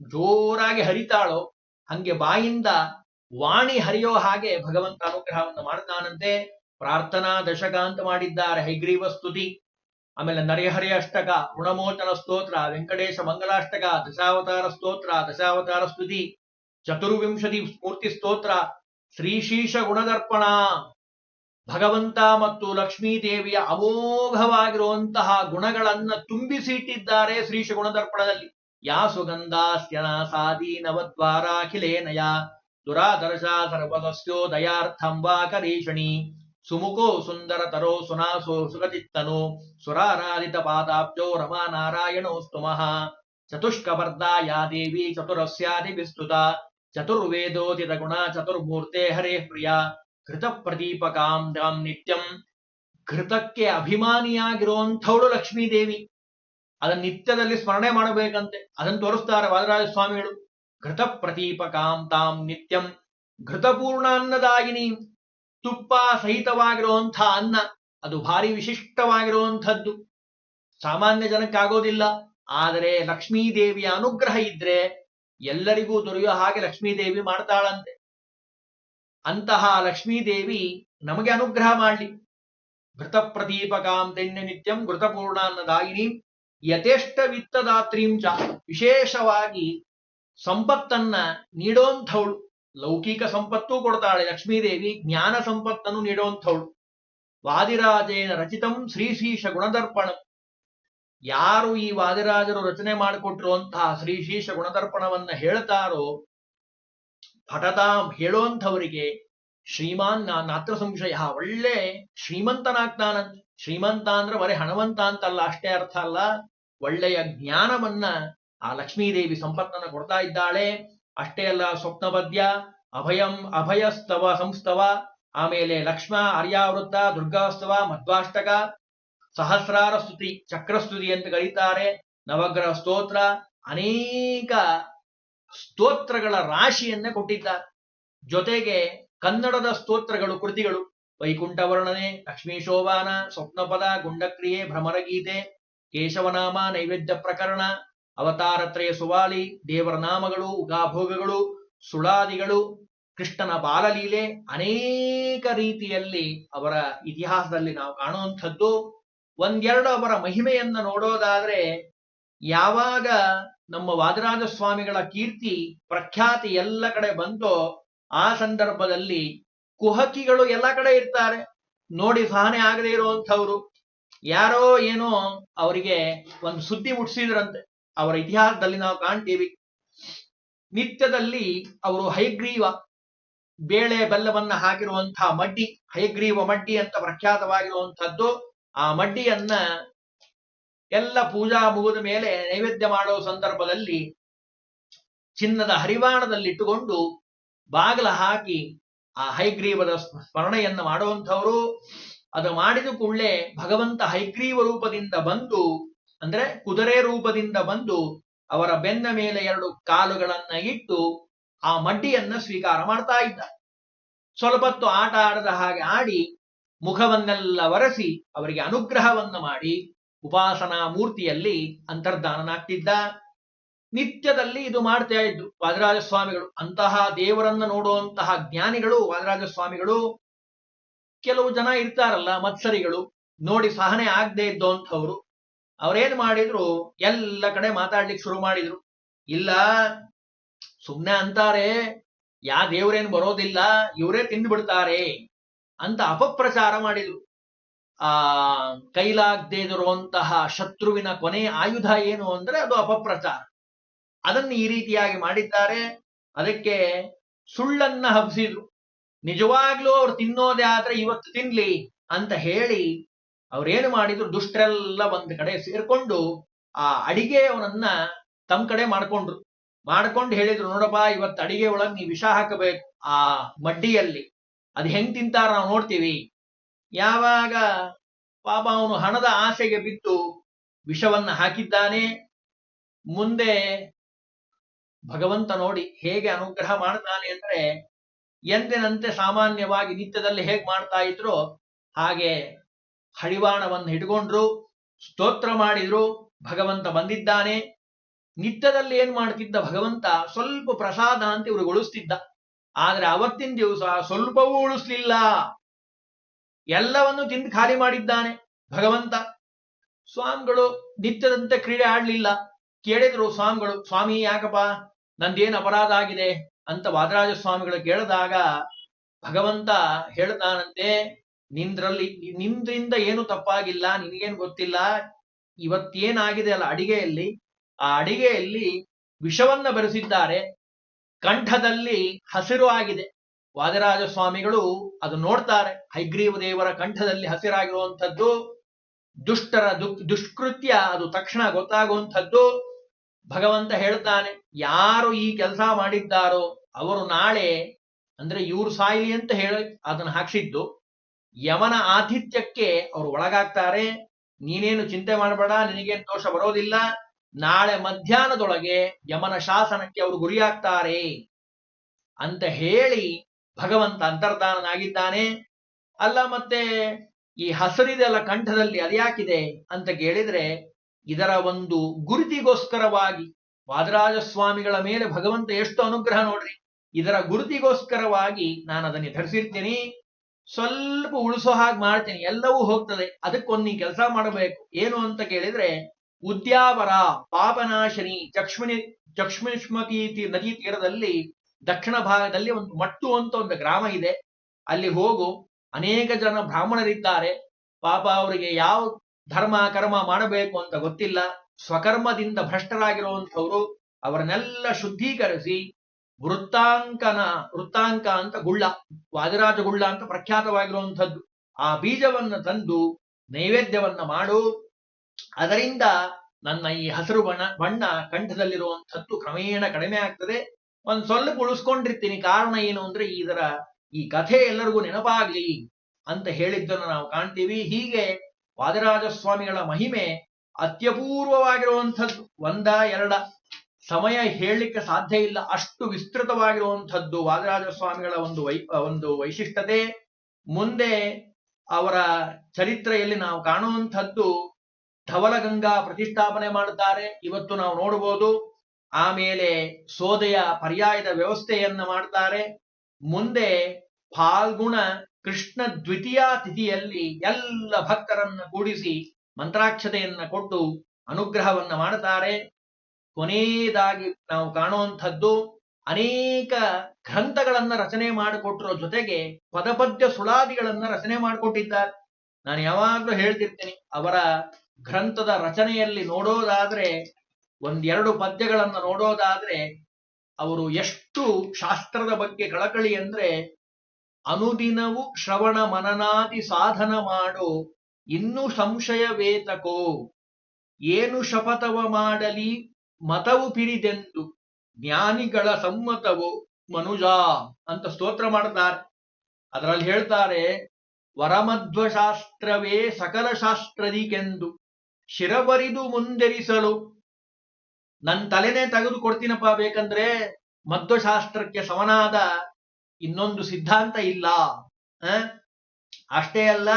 Speaker 1: ಜೋರಾಗಿ ಹರಿತಾಳೋ, ಹಂಗೆ ಬಾಯಿಂದ ವಾಣಿ ಹರಿಯೋ ಹಾಗೆ ಭಗವಂತ ಅನುಗ್ರಹವನ್ನು ಮಾಡ್ತಾನಂತೆ, ಪ್ರಾರ್ಥನಾ ದಶಕ ಅಂತ ಮಾಡಿದ್ದಾರೆ ಹೈಗ್ರೀವ ಸ್ತುತಿ। ಆಮೇಲೆ ನರಿಹರಿ ಅಷ್ಟಕ ಋಣಮೋಚನ ಸ್ತೋತ್ರ, ವೆಂಕಟೇಶ ಮಂಗಲಾಷ್ಟಕ, ದಶಾವತಾರ ಸ್ತೋತ್ರ, ದಶಾವತಾರ ಸ್ತುತಿ, ಚತುರ್ವಿಂಶತಿ ಸ್ಫೂರ್ತಿ ಸ್ತೋತ್ರ, ಶ್ರೀಶೀಶ ಗುಣದರ್ಪಣ, ಭಗವಂತ ಮತ್ತು ಲಕ್ಷ್ಮೀದೇವಿಯ ಅಮೋಘವಾಗಿರುವಂತಹ ಗುಣಗಳನ್ನ ತುಂಬಿಸಿಟ್ಟಿದ್ದಾರೆ ಶ್ರೀಶ ಗುಣದರ್ಪಣದಲ್ಲಿ. ಯಾ ಸುಗಂಧಾಸ್ಯನ ಸಾದಿ ನವದ್ವಾರಾಖಿಲೇನಯ ದುರಾದರ್ಶ ಸರ್ವದಸ್ಯೋ ದಯಾರ್ಥಂ ವಾ ಕರೀಷಣಿ ಸುಮುಖೋ ಸುಂದರತರೋ ಸುನಾಸೋ ಸುಗತಿತ್ತನು ಸುರಾರಾಧಿತ ಪಾದಾಬ್ಜೋ ರಮಾ ನಾರಾಯಣೋಸ್ತುಮಃ ಚತುಷ್ಕವರ್ಧಾ ಯಾ ದೇವಿ ಚತುರಸ್ಯಾದಿ ವಿಸ್ತುತ ಚತುರ್ವೇದೋದಿತ ಗುಣ ಚತುರ್ಮೂರ್ತೆ ಹರೇ ಪ್ರಿಯ ಘೃತ ಪ್ರದೀಪಕಾಂ ದಾಂ ನಿತ್ಯಂ ಘೃತಕ್ಕೆ ಅಭಿಮಾನಿಯಾಗಿರುವಂಥವಳು ಲಕ್ಷ್ಮೀ ದೇವಿ ನಿತ್ಯದಲ್ಲಿ ಸ್ಮರಣೆ ಮಾಡಬೇಕಂತೆ. ಅದನ್ನು ತೋರಿಸ್ತಾರೆ ವಾದರಾಜ ಸ್ವಾಮಿಗಳು ಘೃತ ಪ್ರದೀಪಕಾಂ ತಾಂ ನಿತ್ಯಂ. ಘೃತಪೂರ್ಣ ಅನ್ನದಾಗಿನಿ ತುಪ್ಪ ಸಹಿತವಾಗಿರುವಂಥ ಅನ್ನ, ಅದು ಭಾರಿ ವಿಶಿಷ್ಟವಾಗಿರುವಂಥದ್ದು. ಸಾಮಾನ್ಯ ಜನಕ್ಕಾಗೋದಿಲ್ಲ ಆದರೆ ಲಕ್ಷ್ಮೀದೇವಿಯ ಅನುಗ್ರಹ ಇದ್ರೆ ಎಲ್ಲರಿಗೂ ದೊರೆಯುವ ಹಾಗೆ ಲಕ್ಷ್ಮೀದೇವಿ ಮಾಡ್ತಾಳಂತೆ. ಅಂತಹ ಲಕ್ಷ್ಮೀದೇವಿ ನಮಗೆ ಅನುಗ್ರಹ ಮಾಡಲಿ. ಘೃತ ಪ್ರದೀಪಕಾಂ ತೆನ್ಯ ನಿತ್ಯಂ ಘೃತಪೂರ್ಣ ಅನ್ನದಾಗಿನಿ ಯಥೇಷ್ಟ ವಿತ್ತದಾತ್ರೀಂ ಚ. ವಿಶೇಷವಾಗಿ ಸಂಪತ್ತನ್ನ ನೀಡೋಂಥವಳು. ಲೌಕಿಕ ಸಂಪತ್ತು ಕೊಡ್ತಾಳೆ. ಲಕ್ಷ್ಮೀದೇವಿ ಜ್ಞಾನ ಸಂಪತ್ತನ್ನು ನೀಡುವಂಥವಳು. ವಾದಿರಾಜೇನ ರಚಿತಂ ಶ್ರೀಶೀಶ ಗುಣದರ್ಪಣ. ಯಾರು ಈ ವಾದಿರಾಜರು ರಚನೆ ಮಾಡಿಕೊಟ್ಟಿರುವಂತಹ ಶ್ರೀಶೀಶ ಗುಣದರ್ಪಣವನ್ನ ಹೇಳ್ತಾರೋ ಪಠತಾಂ ಹೇಳುವಂಥವರಿಗೆ ಶ್ರೀಮಾನ್ ನಾತ್ರ ಸಂಶಯ. ಒಳ್ಳೆ ಶ್ರೀಮಂತನಾಗ್ತಾನಂತ. ಶ್ರೀಮಂತ ಅಂದ್ರೆ ಬರೀ ಹಣವಂತ ಅಂತಲ್ಲ, ಅಷ್ಟೇ ಅರ್ಥ ಅಲ್ಲ. ಒಳ್ಳೆಯ ಜ್ಞಾನವನ್ನ ಆ ಲಕ್ಷ್ಮೀದೇವಿ ಸಂಪತ್ತನ್ನ ಕೊಡ್ತಾ ಇದ್ದಾಳೆ. ಅಷ್ಟೇ ಅಲ್ಲ ಸ್ವಪ್ನಪದ್ಯ ಅಭಯಂ, ಅಭಯಸ್ತವ, ಸಂಸ್ತವ, ಆಮೇಲೆ ಲಕ್ಷ್ಮ ಆರ್ಯಾವೃತ್ತ ದುರ್ಗಾಸ್ತವ, ಮಧ್ವಾಷ್ಟಕ, ಸಹಸ್ರಾರ ಸ್ತುತಿ, ಚಕ್ರಸ್ತುತಿ ಅಂತ ಕರೀತಾರೆ, ನವಗ್ರಹ ಸ್ತೋತ್ರ, ಅನೇಕ ಸ್ತೋತ್ರಗಳ ರಾಶಿಯನ್ನ ಕೊಟ್ಟಿದ್ದಾರೆ. ಜೊತೆಗೆ ಕನ್ನಡದ ಸ್ತೋತ್ರಗಳು, ಕೃತಿಗಳು ವೈಕುಂಠ ವರ್ಣನೆ ಲಕ್ಷ್ಮೀ ಶೋಭಾನ, ಸ್ವಪ್ನಪದ, ಗುಂಡಕ್ರಿಯೆ, ಭ್ರಮರಗೀತೆ, ಕೇಶವನಾಮ, ನೈವೇದ್ಯ ಪ್ರಕರಣ ಅವತಾರತ್ರಯ ಸುವಾಲಿ, ದೇವರ ನಾಮಗಳು, ಉಗಾಭೋಗಗಳು, ಸುಳಾದಿಗಳು, ಕೃಷ್ಣನ ಬಾಲಲೀಲೆ ಅನೇಕ ರೀತಿಯಲ್ಲಿ ಅವರ ಇತಿಹಾಸದಲ್ಲಿ ನಾವು ಕಾಣುವಂಥದ್ದು. ಒಂದೆರಡು ಅವರ ಮಹಿಮೆಯನ್ನ ನೋಡೋದಾದ್ರೆ ಯಾವಾಗ ನಮ್ಮ ವಾದರಾಜ ಸ್ವಾಮಿಗಳ ಕೀರ್ತಿ ಪ್ರಖ್ಯಾತಿ ಎಲ್ಲ ಕಡೆ ಬಂತೋ ಆ ಸಂದರ್ಭದಲ್ಲಿ ಕುಹಕಿಗಳು ಎಲ್ಲ ಕಡೆ ಇರ್ತಾರೆ. ನೋಡಿ ಸಹನೆ ಆಗದೆ ಇರುವಂಥವ್ರು. ಯಾರೋ ಏನೋ ಅವರಿಗೆ ಒಂದು ಸುದ್ದಿ ಮುಟ್ಸಿದ್ರಂತೆ ಅವರ ಇತಿಹಾಸದಲ್ಲಿ ನಾವು ಕಾಣ್ತೀವಿ. ನಿತ್ಯದಲ್ಲಿ ಅವರು ಹೈಗ್ರೀವ ಬೇಳೆ ಬೆಲ್ಲವನ್ನ ಹಾಕಿರುವಂತಹ ಮಡ್ಡಿ, ಹೈಗ್ರೀವ ಮಡ್ಡಿ ಅಂತ ಪ್ರಖ್ಯಾತವಾಗಿರುವಂತಹದ್ದು ಆ ಮಡ್ಡಿಯನ್ನ ಎಲ್ಲ ಪೂಜಾ ಮುಗಿದ ಮೇಲೆ ನೈವೇದ್ಯ ಮಾಡೋ ಸಂದರ್ಭದಲ್ಲಿ ಚಿನ್ನದ ಹರಿವಾಣದಲ್ಲಿಟ್ಟುಕೊಂಡು ಬಾಗಿಲ ಹಾಕಿ ಆ ಹೈಗ್ರೀವದ ಸ್ಮರಣೆಯನ್ನು ಮಾಡುವಂಥವರು. ಅದು ಮಾಡಿದ ಕೂಡಲೇ ಭಗವಂತ ಹೈಗ್ರೀವ ರೂಪದಿಂದ ಬಂದು ಅಂದ್ರೆ ಕುದುರೆ ರೂಪದಿಂದ ಬಂದು ಅವರ ಬೆನ್ನ ಮೇಲೆ ಎರಡು ಕಾಲುಗಳನ್ನ ಇಟ್ಟು ಆ ಮಡ್ಡಿಯನ್ನ ಸ್ವೀಕಾರ ಮಾಡ್ತಾ ಇದ್ದ. ಸ್ವಲ್ಪ ಹೊತ್ತು ಆಟ ಆಡದ ಹಾಗೆ ಆಡಿ ಮುಖವನ್ನೆಲ್ಲ ಒರೆಸಿ ಅವರಿಗೆ ಅನುಗ್ರಹವನ್ನ ಮಾಡಿ ಉಪಾಸನಾ ಮೂರ್ತಿಯಲ್ಲಿ ಅಂತರ್ಧಾನನಾಗ್ತಿದ್ದ. ನಿತ್ಯದಲ್ಲಿ ಇದು ಮಾಡ್ತಾ ಇದ್ದು ವಾದರಾಜ ಸ್ವಾಮಿಗಳು ಅಂತಹ ದೇವರನ್ನ ನೋಡುವಂತಹ ಜ್ಞಾನಿಗಳು ವಾದರಾಜ ಸ್ವಾಮಿಗಳು ಕೆಲವು ಜನ ಇರ್ತಾರಲ್ಲ ಮತ್ಸರಿಗಳು, ನೋಡಿ ಸಹನೆ ಆಗದೆ ಇದ್ದೋಂಥವ್ರು. ಅವ್ರೇನ್ ಮಾಡಿದ್ರು, ಎಲ್ಲ ಕಡೆ ಮಾತಾಡ್ಲಿಕ್ಕೆ ಶುರು ಮಾಡಿದ್ರು. ಇಲ್ಲ, ಸುಮ್ನೆ ಅಂತಾರೆ, ಯಾ ದೇವ್ರೇನ್ ಬರೋದಿಲ್ಲ, ಇವರೇ ತಿಂದು ಬಿಡ್ತಾರೆ ಅಂತ ಅಪಪ್ರಚಾರ ಮಾಡಿದ್ರು. ಆ, ಕೈಲಾಗದೇ ಇರುವಂತಹ ಶತ್ರುವಿನ ಕೊನೆ ಆಯುಧ ಏನು ಅಂದ್ರೆ ಅದು ಅಪಪ್ರಚಾರ. ಅದನ್ನು ಈ ರೀತಿಯಾಗಿ ಮಾಡಿದ್ದಾರೆ. ಅದಕ್ಕೆ ಸುಳ್ಳನ್ನ ಹಬ್ಸಿದ್ರು. ನಿಜವಾಗ್ಲೂ ಅವ್ರು ತಿನ್ನೋದೇ ಆದ್ರೆ ಇವತ್ತು ತಿನ್ಲಿ ಅಂತ ಹೇಳಿ ಅವ್ರೇನು ಮಾಡಿದ್ರು, ದುಷ್ಟರೆಲ್ಲ ಒಂದ್ ಕಡೆ ಸೇರ್ಕೊಂಡು ಆ ಅಡಿಗೆ ಅವನನ್ನ ತಮ್ಮ ಕಡೆ ಮಾಡ್ಕೊಂಡ್ರು. ಮಾಡ್ಕೊಂಡು ಹೇಳಿದ್ರು, ನೋಡಪ್ಪ, ಇವತ್ತು ಅಡಿಗೆ ಒಳಗ್ ನೀ ವಿಷ ಹಾಕಬೇಕು ಆ ಮಡ್ಡಿಯಲ್ಲಿ. ಅದ್ ಹೆಂಗ್ ತಿಂತಾರ ನಾವು ನೋಡ್ತೀವಿ. ಯಾವಾಗ ಪಾಪ ಅವನು ಹಣದ ಆಸೆಗೆ ಬಿದ್ದು ವಿಷವನ್ನ ಹಾಕಿದ್ದಾನೆ, ಮುಂದೆ ಭಗವಂತ ನೋಡಿ ಹೇಗೆ ಅನುಗ್ರಹ ಮಾಡ್ತಾನೆ ಅಂದ್ರೆ ಎಂದಿನಂತೆ ಸಾಮಾನ್ಯವಾಗಿ ನಿತ್ಯದಲ್ಲಿ ಹೇಗ್ ಮಾಡ್ತಾ ಇದ್ರು ಹಾಗೆ ಹಡಿವಾಣವನ್ನು ಹಿಡ್ಕೊಂಡ್ರು, ಸ್ತೋತ್ರ ಮಾಡಿದ್ರು, ಭಗವಂತ ಬಂದಿದ್ದಾನೆ. ನಿತ್ಯದಲ್ಲಿ ಏನ್ ಮಾಡ್ತಿದ್ದ ಭಗವಂತ? ಸ್ವಲ್ಪ ಪ್ರಸಾದ ಅಂತ ಇವರು ಉಳಿಸ್ತಿದ್ದ ಆದ್ರೆ ಅವತ್ತಿನ ದಿವಸ ಸ್ವಲ್ಪವೂ ಉಳಿಸ್ಲಿಲ್ಲ. ಎಲ್ಲವನ್ನು ತಿಂದು ಖಾಲಿ ಮಾಡಿದ್ದಾನೆ ಭಗವಂತ. ಸ್ವಾಮಿಗಳು ನಿತ್ಯದಂತೆ ಕ್ರೀಡೆ ಆಡ್ಲಿಲ್ಲ. ಕೇಳಿದ್ರು ಸ್ವಾಮಿಗಳು, ಸ್ವಾಮಿ, ಯಾಕಪ್ಪ? ನಂದೇನು ಅಪರಾಧ ಆಗಿದೆ? ಅಂತ ವಾದರಾಜ ಸ್ವಾಮಿಗಳು ಕೇಳಿದಾಗ ಭಗವಂತ ಹೇಳ್ತಾನಂತೆ ನಿಂದ್ರಲ್ಲಿ, ನಿಂದ್ರಿಂದ ಏನು ತಪ್ಪಾಗಿಲ್ಲ, ನಿನಗೇನು ಗೊತ್ತಿಲ್ಲ, ಇವತ್ತೇನಾಗಿದೆ ಅಲ್ಲ ಅಡಿಗೆಯಲ್ಲಿ, ಆ ಅಡಿಗೆಯಲ್ಲಿ ವಿಷವನ್ನ ಬೆರೆಸಿದ್ದಾರೆ, ಕಂಠದಲ್ಲಿ ಹಸಿರು ಆಗಿದೆ. ವಾದರಾಜ ಸ್ವಾಮಿಗಳು ಅದು ನೋಡ್ತಾರೆ, ಹೈಗ್ರೀವ ದೇವರ ಕಂಠದಲ್ಲಿ ಹಸಿರಾಗಿರುವಂಥದ್ದು, ದುಷ್ಟರ ದುಕ್, ದುಷ್ಕೃತ್ಯ ಅದು ತಕ್ಷಣ ಗೊತ್ತಾಗುವಂಥದ್ದು, ಭಗವಂತ ಹೇಳ್ತಾನೆ, ಯಾರು ಈ ಕೆಲಸ ಮಾಡಿದ್ದಾರೋ, ಅವರು ನಾಳೆ, ಅಂದ್ರೆ ಇವ್ರು ಸಾಯಿಲಿ ಅಂತ ಹೇಳಿ ಅದನ್ನ ಹಾಕ್ಸಿದ್ದು. ಯಮನ ಆತಿಥ್ಯಕ್ಕೆ ಅವರು ಒಳಗಾಗ್ತಾರೆ. ನೀನೇನು ಚಿಂತೆ ಮಾಡಬೇಡ, ನಿನಗೇನು ದೋಷ ಬರೋದಿಲ್ಲ. ನಾಳೆ ಮಧ್ಯಾಹ್ನದೊಳಗೆ ಯಮನ ಶಾಸನಕ್ಕೆ ಅವರು ಗುರಿಯಾಗ್ತಾರೆ ಅಂತ ಹೇಳಿ ಭಗವಂತ ಅಂತರ್ಧಾನನಾಗಿದ್ದಾನೆ. ಅಲ್ಲ ಮತ್ತೆ ಈ ಹಸರಿದೆಲ್ಲ ಕಂಠದಲ್ಲಿ ಅದ್ಯಾಕಿದೆ ಅಂತ ಕೇಳಿದ್ರೆ ಇದರ ಒಂದು ಗುರುತಿಗೋಸ್ಕರವಾಗಿ ವಾದರಾಜ ಸ್ವಾಮಿಗಳ ಮೇಲೆ ಭಗವಂತ ಎಷ್ಟು ಅನುಗ್ರಹ ನೋಡ್ರಿ. ಇದರ ಗುರುತಿಗೋಸ್ಕರವಾಗಿ ನಾನು ಅದನ್ನು ಧರಿಸಿರ್ತೀನಿ. ಸ್ವಲ್ಪ ಉಳಿಸೋ ಹಾಗೆ ಮಾಡ್ತೀನಿ, ಎಲ್ಲವೂ ಹೋಗ್ತದೆ. ಅದಕ್ಕೊಂದು ಕೆಲಸ ಮಾಡಬೇಕು. ಏನು ಅಂತ ಕೇಳಿದ್ರೆ, ಉದ್ಯಾವರ, ಪಾಪನಾಶಿನಿ, ಚಕ್ಷ್ಮಣಿ ಚಕ್ಷ್ಮಿಷ್ಮತಿ ತೀ- ನದಿ ತೀರದಲ್ಲಿ ದಕ್ಷಿಣ ಭಾಗದಲ್ಲಿ ಒಂದು ಮಟ್ಟು ಅಂತ ಒಂದು ಗ್ರಾಮ ಇದೆ. ಅಲ್ಲಿ ಹೋಗು. ಅನೇಕ ಜನ ಬ್ರಾಹ್ಮಣರಿದ್ದಾರೆ. ಪಾಪ ಅವರಿಗೆ ಯಾವ ಧರ್ಮ ಕರ್ಮ ಮಾಡಬೇಕು ಅಂತ ಗೊತ್ತಿಲ್ಲ. ಸ್ವಕರ್ಮದಿಂದ ಭ್ರಷ್ಟರಾಗಿರುವಂಥವ್ರು ಅವರನ್ನೆಲ್ಲ ಶುದ್ಧೀಕರಿಸಿ ವೃತ್ತಾಂಕನ ವೃತ್ತಾಂಕ ಅಂತ ಗುಳ್ಳ ವಾದಿರಾಜ ಗುಳ್ಳ ಅಂತ ಪ್ರಖ್ಯಾತವಾಗಿರುವಂಥದ್ದು. ಆ ಬೀಜವನ್ನ ತಂದು ನೈವೇದ್ಯವನ್ನ ಮಾಡು. ಅದರಿಂದ ನನ್ನ ಈ ಹಸಿರು ಬಣ್ಣ ಬಣ್ಣ ಕಂಠದಲ್ಲಿರುವಂಥದ್ದು ಕ್ರಮೇಣ ಕಡಿಮೆ ಆಗ್ತದೆ. ಒಂದ್ ಸ್ವಲ್ಪ ಉಳಿಸ್ಕೊಂಡಿರ್ತೀನಿ. ಕಾರಣ ಏನು ಅಂದ್ರೆ ಇದರ ಈ ಕಥೆ ಎಲ್ಲರಿಗೂ ನೆನಪಾಗ್ಲಿ ಅಂತ ಹೇಳಿದ್ದನ್ನು ನಾವು ಕಾಣ್ತೀವಿ. ಹೀಗೆ ವಾದರಾಜ ಸ್ವಾಮಿಗಳ ಮಹಿಮೆ ಅತ್ಯಪೂರ್ವವಾಗಿರುವಂಥದ್ದು. ಒಂದ, ಎರಡ. ಸಮಯ ಹೇಳಲಿಕ್ಕೆ ಸಾಧ್ಯ ಇಲ್ಲ. ಅಷ್ಟು ವಿಸ್ತೃತವಾಗಿರುವಂಥದ್ದು ವಾದರಾಜ ಸ್ವಾಮಿಗಳ ಒಂದು ವೈ, ಒಂದು ವೈಶಿಷ್ಟ್ಯತೆ. ಮುಂದೆ ಅವರ ಚರಿತ್ರೆಯಲ್ಲಿ ನಾವು ಕಾಣುವಂಥದ್ದು ಧವಲಗಂಗಾ ಪ್ರತಿಷ್ಠಾಪನೆ ಮಾಡುತ್ತಾರೆ. ಇವತ್ತು ನಾವು ನೋಡಬಹುದು. ಆಮೇಲೆ ಸೋದೆಯ ಪರ್ಯಾಯದ ವ್ಯವಸ್ಥೆಯನ್ನು ಮಾಡ್ತಾರೆ ಮುಂದೆ ಫಾಲ್ಗುಣ ಕೃಷ್ಣ ದ್ವಿತೀಯ ತಿಥಿಯಲ್ಲಿ ಎಲ್ಲ ಭಕ್ತರನ್ನ ಕೂಡಿಸಿ ಮಂತ್ರಾಕ್ಷತೆಯನ್ನ ಕೊಟ್ಟು ಅನುಗ್ರಹವನ್ನ ಮಾಡುತ್ತಾರೆ. ಕೊನೆಯದಾಗಿ ನಾವು ಕಾಣುವಂಥದ್ದು ಅನೇಕ ಗ್ರಂಥಗಳನ್ನ ರಚನೆ ಮಾಡಿಕೊಟ್ಟಿರೋ ಜೊತೆಗೆ ಪದಪದ್ಯ ಸುಳಾದಿಗಳನ್ನ ರಚನೆ ಮಾಡಿಕೊಟ್ಟಿದ್ದಾರೆ. ನಾನು ಯಾವಾಗ್ಲೂ ಹೇಳ್ತಿರ್ತೀನಿ, ಅವರ ಗ್ರಂಥದ ರಚನೆಯಲ್ಲಿ ನೋಡೋದಾದ್ರೆ, ಒಂದೆರಡು ಪದ್ಯಗಳನ್ನ ನೋಡೋದಾದ್ರೆ, ಅವರು ಎಷ್ಟು ಶಾಸ್ತ್ರದ ಬಗ್ಗೆ ಕಳಕಳಿ ಅಂದ್ರೆ, ಅನುದಿನವು ಶ್ರವಣ ಮನನಾದಿ ಸಾಧನ ಮಾಡು, ಇನ್ನು ಸಂಶಯವೇತಕೋ, ಏನು ಶಪಥವ ಮಾಡಲಿ ಮತವು ಪಿರಿದೆಂದು ಜ್ಞಾನಿಗಳ ಸಮ್ಮತವು ಮನುಜ ಅಂತ ಸ್ತೋತ್ರ ಮಾಡ್ತಾರೆ. ಅದರಲ್ಲಿ ಹೇಳ್ತಾರೆ, ವರಮಧ್ವಶಾಸ್ತ್ರವೇ ಸಕಲ ಶಾಸ್ತ್ರದಿಗೆಂದು ಶಿರಬರಿದು ಮುಂದೆರಿಸಲು. ನನ್ನ ತಲೆನೇ ತೆಗೆದು ಕೊಡ್ತೀನಪ್ಪ, ಬೇಕಂದ್ರೆ ಮಧ್ವಶಾಸ್ತ್ರಕ್ಕೆ ಸಮನಾದ ಇನ್ನೊಂದು ಸಿದ್ಧಾಂತ ಇಲ್ಲ? ಅಷ್ಟೇ ಅಲ್ಲ,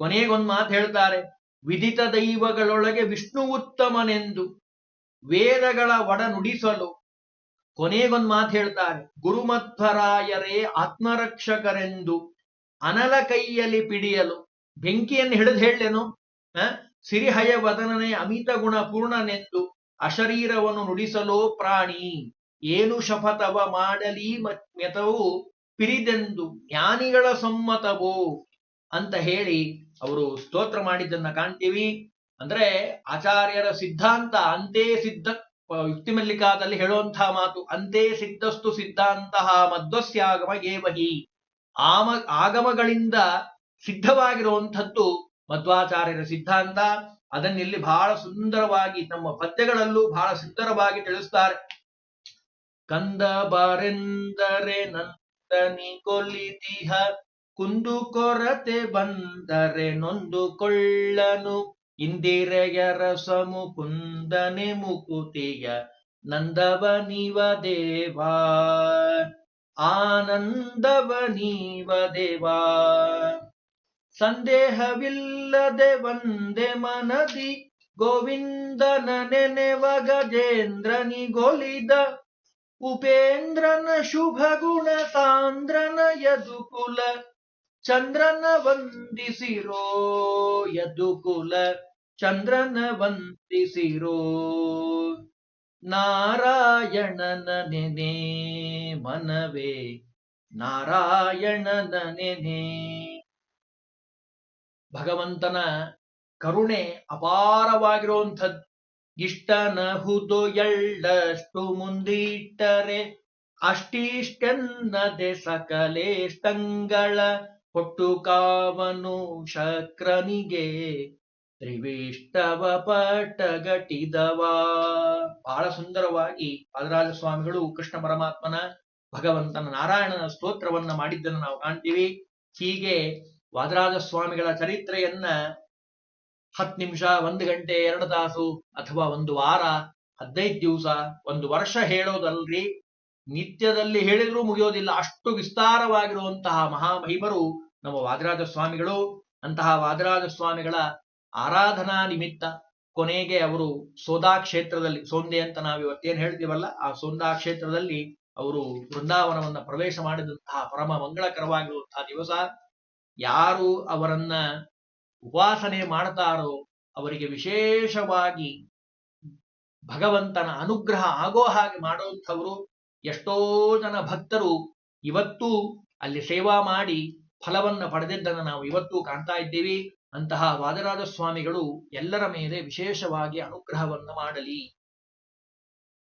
Speaker 1: ಕೊನೆಗೊಂದು ಮಾತು ಹೇಳ್ತಾರೆ, ವಿದಿತ ದೈವಗಳೊಳಗೆ ವಿಷ್ಣು ಉತ್ತಮನೆಂದು. ವೇದಗಳ ಒಡ ನುಡಿಸಲು ಕೊನೆಗೊಂದ್ ಮಾತು ಹೇಳ್ತಾರೆ, ಗುರುಮಧ್ವರಾಯರೇ ಆತ್ಮರಕ್ಷಕರೆಂದು ಅನಲ ಕೈಯಲ್ಲಿ ಪಿಡಿಯಲು. ಬೆಂಕಿಯನ್ನು ಹಿಡಿದು ಹೇಳೇನು ಸಿರಿಹಯ ವದನನೆ ಅಮಿತ ಗುಣ ಪೂರ್ಣನೆಂದು ಅಶರೀರವನ್ನು ನುಡಿಸಲೋ ಪ್ರಾಣಿ, ಏನು ಶಪಥವ ಮಾಡಲಿ ಮೆತವು ಪಿರಿದೆಂದು ಜ್ಞಾನಿಗಳ ಸಮ್ಮತವೋ ಅಂತ ಹೇಳಿ ಅವರು ಸ್ತೋತ್ರ ಮಾಡಿದ್ದನ್ನ ಕಾಣ್ತೀವಿ. ಅಂದ್ರೆ ಆಚಾರ್ಯರ ಸಿದ್ಧಾಂತ ಅಂತೇ ಸಿದ್ಧ ಯುಕ್ತಿ ಮಲ್ಲಿಕಾದಲ್ಲಿ ಹೇಳುವಂತಹ ಮಾತು ಅಂತೇ ಸಿದ್ಧಸ್ತು ಸಿದ್ಧಾಂತಹ ಮಧ್ವಸ್ಯಾಗಮ ಏವಹಿ ಆಮ, ಆಗಮಗಳಿಂದ ಸಿದ್ಧವಾಗಿರುವಂಥದ್ದು ಮಧ್ವಾಚಾರ್ಯರ ಸಿದ್ಧಾಂತ. ಅದನ್ನಿಲ್ಲಿ ಬಹಳ ಸುಂದರವಾಗಿ, ನಮ್ಮ ಪದ್ಯಗಳಲ್ಲೂ ಬಹಳ ಸುಂದರವಾಗಿ ತಿಳಿಸ್ತಾರೆ. ಕಂದ ಬರೆಂದರೆ ನಂದನಿ ಕೊಲಿದಿಹ ಕುಂದು ಕೊರತೆ ಬಂದರೆ ನೊಂದುಕೊಳ್ಳನು. ಇಂದಿರೆಯರ ಮುಕುಂದನೆ ಮುಕುತಿಯ ನಂದವನಿವ ದೇವಾ. ಆನಂದವನೀವ ದೇವಾ. ಸಂದೇಹವಿಲ್ಲದೆ ಒಂದೇ ಮನದಿ ಗೋವಿಂದನ ನೆನೆವ ಗಜೇಂದ್ರನಿಗೊಲಿದ ಉಪೇಂದ್ರನ ಶುಭ ಗುಣ ಸಾಂದ್ರನ ಯದುಕುಲ ಚಂದ್ರನ ವಂದಿಸಿರೋ ಯದುಕುಲ ಚಂದ್ರನ ವಂದಿಸಿರೋ ನಾರಾಯಣನ ನೆನೆ ಮನವೇ, ನಾರಾಯಣನ ನೆನೆ. ಭಗವಂತನ ಕರುಣೆ ಅಪಾರವಾಗಿರುವಂಥದ್ದು. ಇಷ್ಟನ ಹುದು ಎಳ್ಳಷ್ಟು ಮುಂದಿಟ್ಟರೆ, ಅಷ್ಟಿಷ್ಟೆನ್ನದೆ ಸಕಲೇಷ್ಟಂಗಳ ಕೊಟ್ಟು ಕಾವನು ಶಕ್ರನಿಗೆ. ತ್ರಿವಿಷ್ಟವ ಪಟಗಟಿದವ ಬಹಳ ಸುಂದರವಾಗಿ ಪಾದರಾಜ ಸ್ವಾಮಿಗಳು ಕೃಷ್ಣ ಪರಮಾತ್ಮನ ಭಗವಂತನ ನಾರಾಯಣನ ಸ್ತೋತ್ರವನ್ನ ಮಾಡಿದ್ದನ್ನು ನಾವು ಕಾಣ್ತೀವಿ. ಹೀಗೆ ವಾದರಾಜ ಸ್ವಾಮಿಗಳ ಚರಿತ್ರೆಯನ್ನ ಹತ್ತು ನಿಮಿಷ, ಒಂದು ಗಂಟೆ, ಎರಡು ತಾಸು ಅಥವಾ ಒಂದು ವಾರ, ಹದಿನೈದು ದಿವಸ, ಒಂದು ವರ್ಷ ಹೇಳೋದಲ್ರಿ. ನಿತ್ಯದಲ್ಲಿ ಹೇಳಿದ್ರೂ ಮುಗಿಯೋದಿಲ್ಲ. ಅಷ್ಟು ವಿಸ್ತಾರವಾಗಿರುವಂತಹ ಮಹಾಮಹಿಮರು ನಮ್ಮ ವಾದರಾಜ ಸ್ವಾಮಿಗಳು ಅಂತಹ ವಾದರಾಜ ಸ್ವಾಮಿಗಳ ಆರಾಧನಾ ನಿಮಿತ್ತ ಕೊನೆಗೆ ಅವರು ಸೋದಾ ಕ್ಷೇತ್ರದಲ್ಲಿ, ಸೋಂದೆ ಅಂತ ನಾವು ಇವತ್ತೇನ್ ಹೇಳ್ತೀವಲ್ಲ, ಆ ಸೋಂದಾ ಕ್ಷೇತ್ರದಲ್ಲಿ ಅವರು ವೃಂದಾವನವನ್ನ ಪ್ರವೇಶ ಮಾಡಿದಂತಹ ಪರಮ ಮಂಗಳಕರವಾಗಿರುವಂತಹ ದಿವಸ, ಯಾರು ಅವರನ್ನ ಉಪಾಸನೆ ಮಾಡ್ತಾರೋ ಅವರಿಗೆ ವಿಶೇಷವಾಗಿ ಭಗವಂತನ ಅನುಗ್ರಹ ಆಗೋ ಹಾಗೆ ಮಾಡುವಂಥವರು ಎಷ್ಟೋ ಜನ ಭಕ್ತರು ಇವತ್ತೂ ಅಲ್ಲಿ ಸೇವಾ ಮಾಡಿ ಫಲವನ್ನ ಪಡೆದಿದ್ದನ್ನು ನಾವು ಇವತ್ತೂ ಕಾಣ್ತಾ ಇದ್ದೀವಿ. ಅಂತಹ ವಾದರಾಜ ಸ್ವಾಮಿಗಳು ಎಲ್ಲರ ಮೇಲೆ ವಿಶೇಷವಾಗಿ ಅನುಗ್ರಹವನ್ನು ಮಾಡಲಿ.